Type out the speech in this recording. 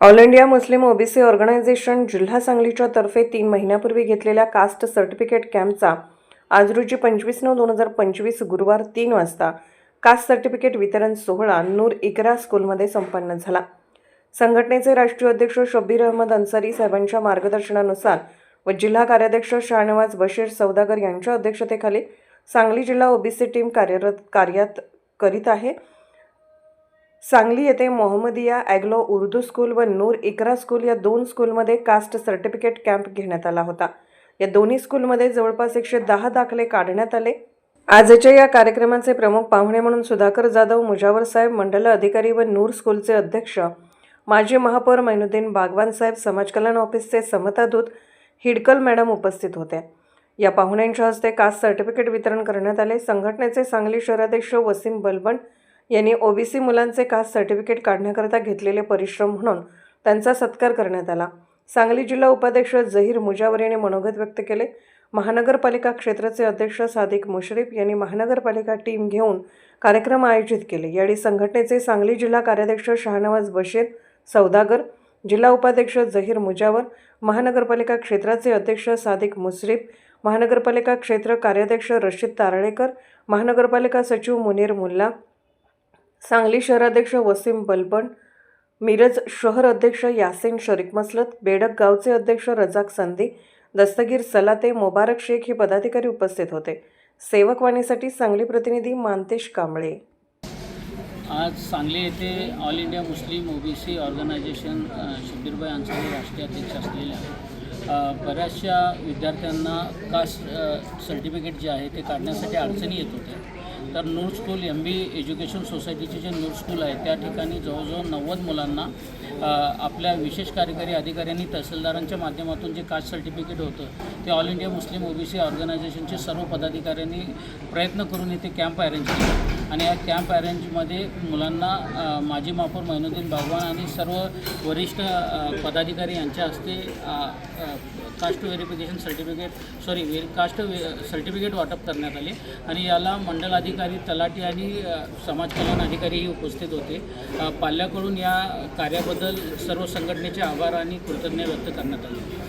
All India Muslim OBC organization जिल्हा सांगलीच्या तर्फे तीन महिन्यापूर्वी घेतलेल्या कास्ट सर्टिफिकेट कॅम्पचा आज रोजी पंचवीस नऊ दोन हजार पंचवीस गुरुवार तीन वाजता कास्ट सर्टिफिकेट वितरण सोहळा नूर इकरा स्कूलमध्ये संपन्न झाला. संघटनेचे राष्ट्रीय अध्यक्ष शब्बीर अहमद अन्सारी साहेबांच्या मार्गदर्शनानुसार व जिल्हा कार्याध्यक्ष शाहनवाज बशीर सौदागर यांच्या अध्यक्षतेखाली सांगली जिल्हा ओबीसी टीम कार्यरत कार्यात करीत आहे. सांगली येथे मोहम्मदिया ॲग्लो उर्दू स्कूल व नूर इकरा स्कूल या दोन स्कूलमध्ये कास्ट सर्टिफिकेट कॅम्प घेण्यात आला होता. या दोन्ही स्कूलमध्ये जवळपास एकशे दहा दाखले काढण्यात आले. आजच्या या कार्यक्रमाचे प्रमुख पाहुणे म्हणून सुधाकर जाधव मुजावर साहेब मंडल अधिकारी व नूर स्कूलचे अध्यक्ष माजी महापौर मैनुद्दीन बागवान साहेब समाज कल्याण ऑफिसचे समतादूत हिडकल मॅडम उपस्थित होते या पाहुण्यांच्या हस्ते कास्ट सर्टिफिकेट वितरण करण्यात आले. संघटनेचे सांगली शहराध्यक्ष वसीम बलबन यांनी ओबीसी मुलांचे कास्ट सर्टिफिकेट काढण्याकरता घेतलेले परिश्रम म्हणून त्यांचा सत्कार करण्यात आला. सांगली जिल्हा उपाध्यक्ष जहीर मुजावर यांनी मनोगत व्यक्त केले. महानगरपालिका क्षेत्राचे अध्यक्ष सादिक मुश्रीफ यांनी महानगरपालिका टीम घेऊन कार्यक्रम आयोजित केले. यावेळी संघटनेचे सांगली जिल्हा कार्याध्यक्ष शहानवाज बशीर सौदागर जिल्हा उपाध्यक्ष जहीर मुजावर महानगरपालिका क्षेत्राचे अध्यक्ष सादिक मुश्रीफ महानगरपालिका क्षेत्र कार्याध्यक्ष रशीद तारळेकर महानगरपालिका सचिव मुनीर मुल्ला सांगली शहराध्यक्ष वसीम बलबन मिरज शहर अध्यक्ष यासिन शरीक मसलत बेडक गावचे अध्यक्ष रजाक संधी दस्तगीर सलाते मुबारक शेख हे पदाधिकारी उपस्थित होते. सेवकवाणीसाठी सांगली प्रतिनिधी मानतेश कांबळे. आज सांगली येथे all India Muslim OBC organization शब्बीरबाई Shabbirbhai Ansari राष्ट्रीय अध्यक्ष असलेल्या बऱ्याचशा विद्यार्थ्यांना कास्ट सर्टिफिकेट जे आहे ते काढण्यासाठी अडचणी येत होत्या. तर Noor school M B education सोसायटीचे जे नूर स्कूल आहे त्या ठिकाणी जवळजवळ नव्वद मुलांना आपल्या विशेष कार्यकारी अधिकाऱ्यांनी तहसीलदारांच्या माध्यमातून जे कास्ट सर्टिफिकेट होतं ते ऑल इंडिया मुस्लिम ओबीसी ऑर्गनायझेशनचे सर्व पदाधिकाऱ्यांनी प्रयत्न करून इथे कॅम्प अरेंज केला. आणि या कॅम्प अरेंजमध्ये मुलांना माजी महापौर महिनुद्दीन भगवान आणि सर्व वरिष्ठ पदाधिकारी यांच्या हस्ते कास्ट व्हेरिफिकेशन सर्टिफिकेट सॉरी वे कास्ट वे सर्टिफिकेट वाटप करण्यात आले. आणि याला मंडल अधिकारी तलाठी आणि समाज कल्याण अधिकारीही उपस्थित होते. पाल्याकडून या कार्याबद्दल सर्व संघटनेचे आभार आणि कृतज्ञ व्यक्त करण्यात आले.